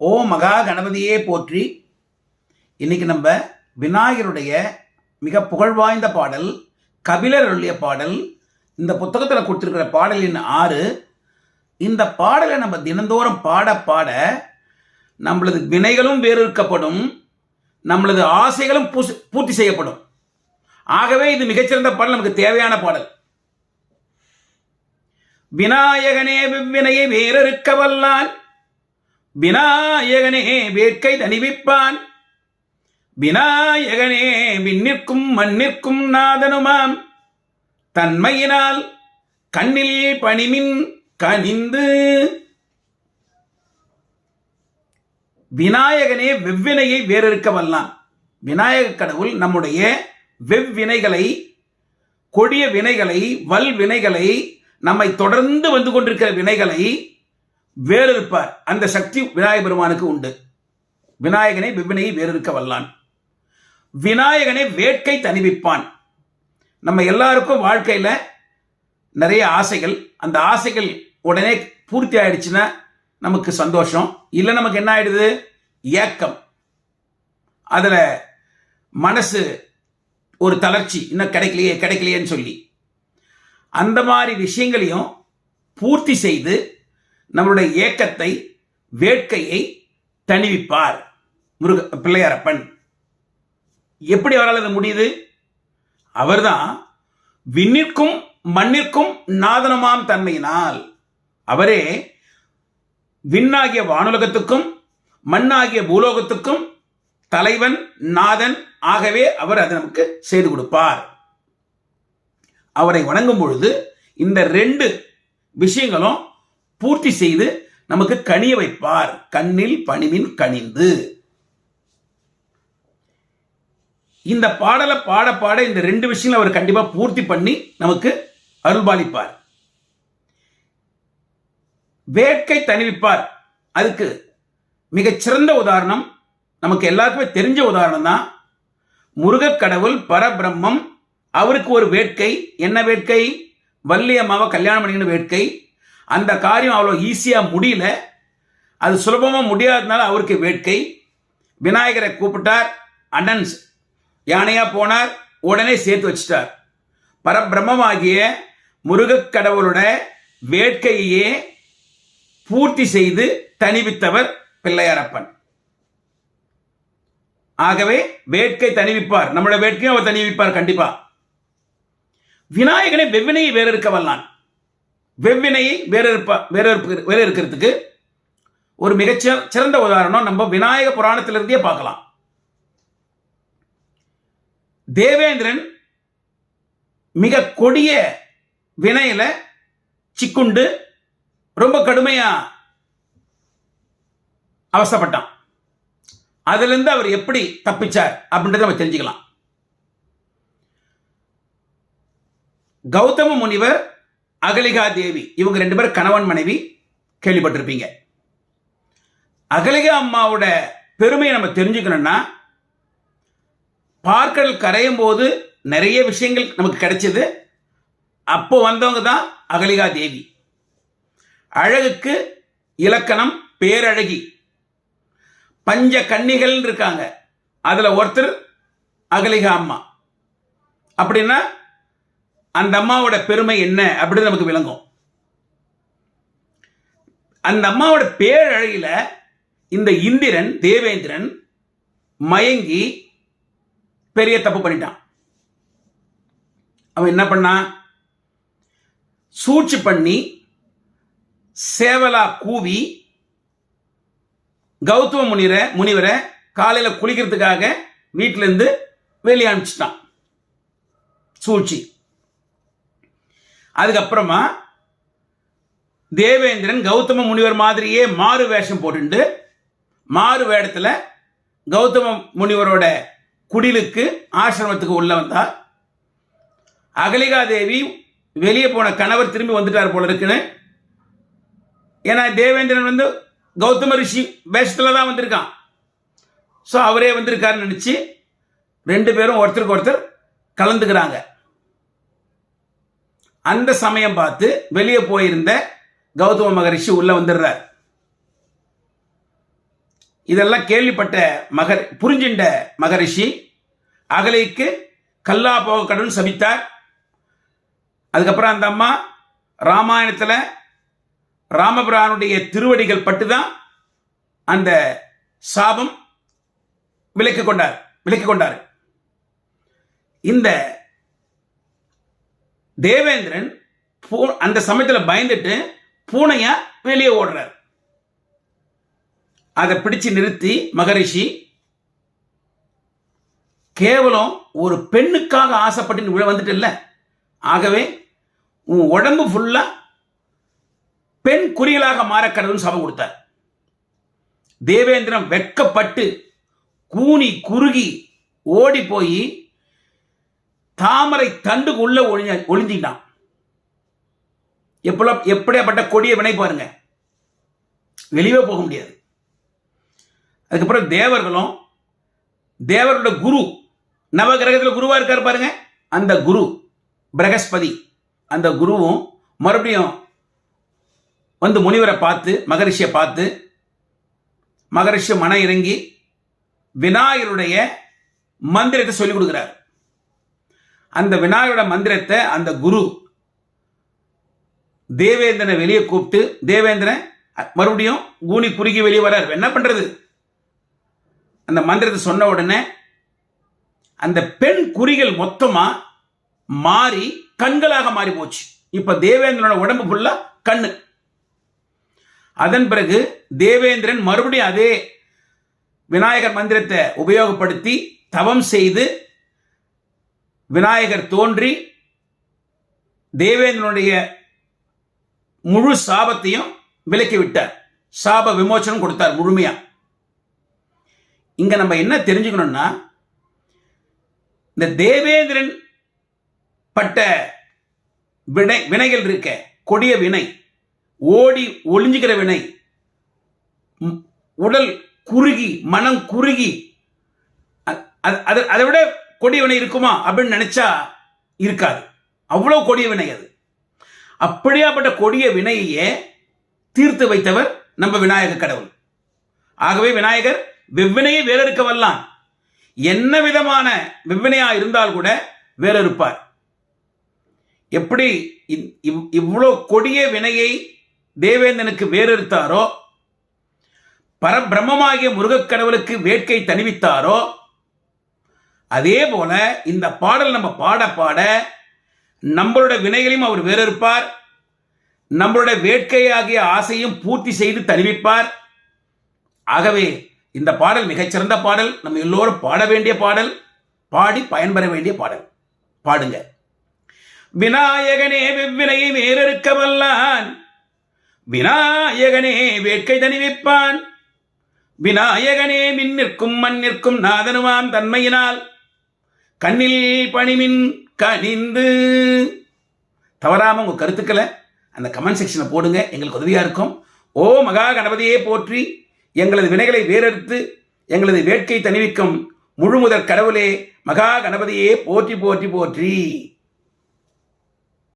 ஓ மகா கணபதியே போற்றி. இன்னைக்கு நம்ம விநாயகருடைய மிக புகழ்வாய்ந்த பாடல் கபிலர் அருளிய பாடல் இந்த புத்தகத்தில் கொடுத்துருக்கிற பாடலின் ஆறு. இந்த பாடலை நம்ம தினந்தோறும் பாட பாட நம்மளது வினைகளும் வேறுக்கப்படும் நம்மளது ஆசைகளும் பூசி- பூர்த்தி செய்யப்படும். ஆகவே இது மிகச்சிறந்த பாடல் நமக்கு தேவையான பாடல். விநாயகனே விவ்வினையை வேறறுக்க வல்லான் விநாயகனே வேட்கை தணிவிப்பான். விநாயகனே விண்ணிற்கும் மண்ணிற்கும் நாதனுமாம். தன்மையினால் கண்ணில் பணிமின் கனிந்து. விநாயகனே வெவ்வினையை வேறறுக்க வல்லான். விநாயக கடவுள் நம்முடைய வெவ்வினைகளை கொடிய வினைகளை வல் வினைகளை நம்மை தொடர்ந்து வந்து கொண்டிருக்கிற வினைகளை வேறறுப்பார் அந்த சக்தி விநாயக பெருமானுக்கு உண்டு. விநாயகனை வெவ்வினையை வேறறுக்க வல்லான். விநாயகனை வேட்கை தணிவிப்பான். நம்ம எல்லாருக்கும் வாழ்க்கையில் நிறைய ஆசைகள். அந்த ஆசைகள் உடனே பூர்த்தி ஆயிடுச்சுன்னா நமக்கு சந்தோஷம். இல்லை நமக்கு என்ன ஆயிடுது? ஏக்கம். அதில் மனசு ஒரு தளர்ச்சி. இன்னும் கிடைக்கலையே கிடைக்கலையேன்னு சொல்லி. அந்த மாதிரி விஷயங்களையும் பூர்த்தி செய்து நம்மளுடைய ஏக்கத்தை வேட்கையை தணிவிப்பார். முருக பிள்ளையாரப்பன். எப்படி அவரால் அது முடியுது? அவர்தான் விண்ணிற்கும் மண்ணிற்கும் நாதனமாம் தன்மையினால் அவரே விண்ணாகிய வானுலகத்துக்கும் மண்ணாகிய பூலோகத்துக்கும் தலைவன் நாதன் ஆகவே அவர் அதை நமக்கு செய்து கொடுப்பார். அவரை வணங்கும் பொழுது இந்த ரெண்டு விஷயங்களும் பூர்த்தி செய்து நமக்கு கனிய வைப்பார். கண்ணில் பணிவின் கனிந்து. இந்த பாடலை பாட பாட இந்த ரெண்டு விஷயங்களை அவர் கண்டிப்பா பூர்த்தி பண்ணி நமக்கு அருள்பாலிப்பார். வேட்கை தணிவிப்பார். அதுக்கு மிகச்சிறந்த உதாரணம் நமக்கு எல்லாருக்குமே தெரிஞ்ச உதாரணம் தான் முருகக் கடவுள் பரபிரம்மம் அவருக்கு ஒரு வேட்கை. என்ன வேட்கை? வள்ளி அம்மாவை கல்யாணம் பண்ணிக்கணும் வேட்கை. அந்த காரியம் அவ்வளோ ஈஸியாக முடியல. அது சுலபமாக முடியாததுனால அவருக்கு வேட்கை. விநாயகரை கூப்பிட்டார் அண்ணன் யானையாக போனார் உடனே சேர்த்து வச்சிட்டார். பரபிரம்மமாகிய முருகக் கடவுளோட வேட்கையே பூர்த்தி செய்து தணிவித்தவர் பிள்ளையாரப்பன். ஆகவே வேட்கை தணிவிப்பார். நம்மளோட வேட்கையும் அவர் தணிவிப்பார் கண்டிப்பா. விநாயகனை வெவ்வினையை வேற இருக்க வல்லான். வெவ்வினையை வேறறுப்பா இருப்ப வேற இருக்கிறதுக்கு ஒரு மிகச்ச சிறந்த உதாரணம் நம்ம விநாயக புராணத்திலிருந்தே பார்க்கலாம். தேவேந்திரன் மிக கொடிய வினையில சிக்குண்டு ரொம்ப கடுமையா அவசப்பட்டான். அதிலிருந்து அவர் எப்படி தப்பிச்சார் அப்படின்றத நம்ம தெரிஞ்சுக்கலாம். கௌதம முனிவர் அகலிகா தேவி இவங்க ரெண்டு பேரும் கணவன் மனைவி கேள்விப்பட்டிருப்பீங்க. அகலிகா அம்மாவோட பெருமையை நம்ம தெரிஞ்சுக்கணும்னா பார்க்கடல் கரையும் போது நிறைய விஷயங்கள் நமக்கு கிடைச்சது. அப்போ வந்தவங்க தான் அகலிகா தேவி. அழகுக்கு இலக்கணம் பேரழகி. பஞ்ச கன்னிகள் இருக்காங்க. அதில் ஒருத்தர் அகலிகா அம்மா. அப்படின்னா அந்த அம்மாவோட பெருமை என்ன அப்படின்னு நமக்கு விளங்கும். அந்த அம்மாவோட பேரழகில இந்த இந்திரன் தேவேந்திரன் மயங்கி பெரிய தப்பு பண்ணிட்டான். அவன் என்ன பண்ணான் சூழ்ச்சி பண்ணி சேவலா கூவி கௌதம முனிவரை முனிவரை காலையில் குளிக்கிறதுக்காக வீட்டிலேருந்து வெளியே அனுப்பிச்சிட்டான். சூழ்ச்சி. அதுக்கப்புறமா தேவேந்திரன் கௌதம முனிவர் மாதிரியே மாறு வேஷம் போட்டுண்டு. மாறு வேடத்தில் கௌதம முனிவரோட குடிலுக்கு ஆசிரமத்துக்கு உள்ள வந்தார். அகலிகா தேவி வெளியே போன கணவர் திரும்பி வந்துட்டார் போல இருக்குன்னு. ஏன்னா தேவேந்திரன் வந்து கௌதம ரிஷி வேஷத்தில் தான் வந்திருக்கான். ஸோ அவரே வந்திருக்காருன்னு நினச்சி ரெண்டு பேரும் ஒருத்தருக்கு ஒருத்தர் கலந்துக்கிறாங்க. அந்த சமயம் பார்த்து வெளியே போயிருந்த கௌதம மகரிஷி உள்ள வந்துடுறார். இதெல்லாம் கேள்விப்பட்ட மகர் புரிஞ்சின்ற மகரிஷி அகலைக்கு கல்லா போக கடவுள் சபித்தார். அதுக்கப்புறம் அந்த அம்மா ராமாயணத்தில் ராமபிரானுடைய திருவடிகள் பட்டுதான் அந்த சாபம் விலக்கி கொண்டார் விலக்கி கொண்டார். இந்த தேவேந்திரன் பூ அந்த சமயத்தில் பயந்துட்டு பூனையா வெளியே ஓடுறார். அதை பிடிச்சு நிறுத்தி மகரிஷி கேவலம் ஒரு பெண்ணுக்காக ஆசைப்பட்டு நீ வந்துட்டு இல்லை ஆகவே உன் உடம்பு ஃபுல்லா பெண் குறியலாக மாற கடவுள்னு சபம் கொடுத்தார். தேவேந்திரன் வெட்கப்பட்டு கூனி குறுகி ஓடி போய் தாமரை தண்டுக்கு உள்ள ஒளிஞ்ச ஒளிஞ்சிட்டான் எப்போ எப்படியாப்பட்ட கொடிய வினை பாருங்க. வெளியே போக முடியாது. அதுக்கப்புறம் தேவர்களும் தேவரோட குரு நவகிரகத்தில் குருவா இருக்கார் பாருங்க. அந்த குரு பிரகஸ்பதி அந்த குருவும் மறுபடியும் வந்து முனிவரை பார்த்து மகரிஷியை பார்த்து மகரிஷி மன இறங்கி விநாயகருடைய மந்திரத்தை சொல்லிக் கொடுக்குறார். அந்த விநாயகரோட மந்திரத்தை அந்த குரு தேவேந்திரனை வெளியே கூப்பிட்டு தேவேந்திரன் மறுபடியும் கூனி குறுகி வெளியே வர்றார். என்ன பண்றது? அந்த மந்திரத்தை சொன்ன உடனே அந்த பெண் குறிகள் மொத்தமா மாறி கண்களாக மாறி போச்சு. இப்ப தேவேந்திரனோட உடம்பு ஃபுல்லா கண்ணு. அதன் பிறகு தேவேந்திரன் மறுபடியும் அதே விநாயகர் மந்திரத்தை உபயோகப்படுத்தி தவம் செய்து விநாயகர் தோன்றி தேவேந்திரனுடைய முழு சாபத்தையும் விலக்கி விட்டார் சாப விமோச்சனம் கொடுத்தார் முழுமையா. இங்க நம்ம என்ன தெரிஞ்சுக்கணும்னா இந்த தேவேந்திரன் பட்ட வினை வினைகள் இருக்க கொடிய வினை ஓடி ஒளிஞ்சுக்கிற வினை உடல் குறுகி மனம் குறுகி அதை விட கொடியவனை இருக்குமா அப்படின்னு நினைச்சா இருக்காது. அவ்வளோ கொடிய வினை அது. அப்படியாப்பட்ட கொடிய வினையையே தீர்த்து வைத்தவர் நம்ம விநாயக கடவுள். ஆகவே விநாயகர் வெவ்வினையை வேறறுக்க வல்லான் என்ன விதமான வெவ்வினையா இருந்தால் கூட வேறறுப்பார் எப்படி இவ்- இவ்வளோ கொடிய வினையை தேவேந்தனுக்கு வேறறுத்தாரோ பரபிரம்மமாகிய முருகக் கடவுளுக்கு வேட்கை தணிவித்தாரோ அதே போல இந்த பாடல் நம்ம பாட பாட நம்மளோட வினைகளையும் அவர் வேறறுப்பார். நம்மளோட வேட்கையாகிய ஆசையும் பூர்த்தி செய்து தணிவிப்பார் ஆகவே இந்த பாடல் மிகச்சிறந்த பாடல். நம்ம எல்லோரும் பாட வேண்டிய பாடல். பாடி பயன்பெற வேண்டிய பாடல். பாடுங்க. விநாயகனே வெவ்வினையை வேறறுக்க வல்லான். விநாயகனே வேட்கை தணிவிப்பான். விநாயகனே மின் நிற்கும் மண் நிற்கும் நாதனுமாம் தன்மையினால். கண்ணில் பணிமின் கனிந்து. தவறாம உங்க கருத்துக்களை அந்த கமெண்ட் செக்ஷனை போடுங்க. எங்களுக்கு உதவியா இருக்கும். ஓ மகா கணபதியே போற்றி எங்களது வினைகளை வேறறுத்து எங்களது வேட்கை தணிவிக்கும் முழுமுதற் கடவுளே மகா கணபதியே போற்றி போற்றி போற்றி.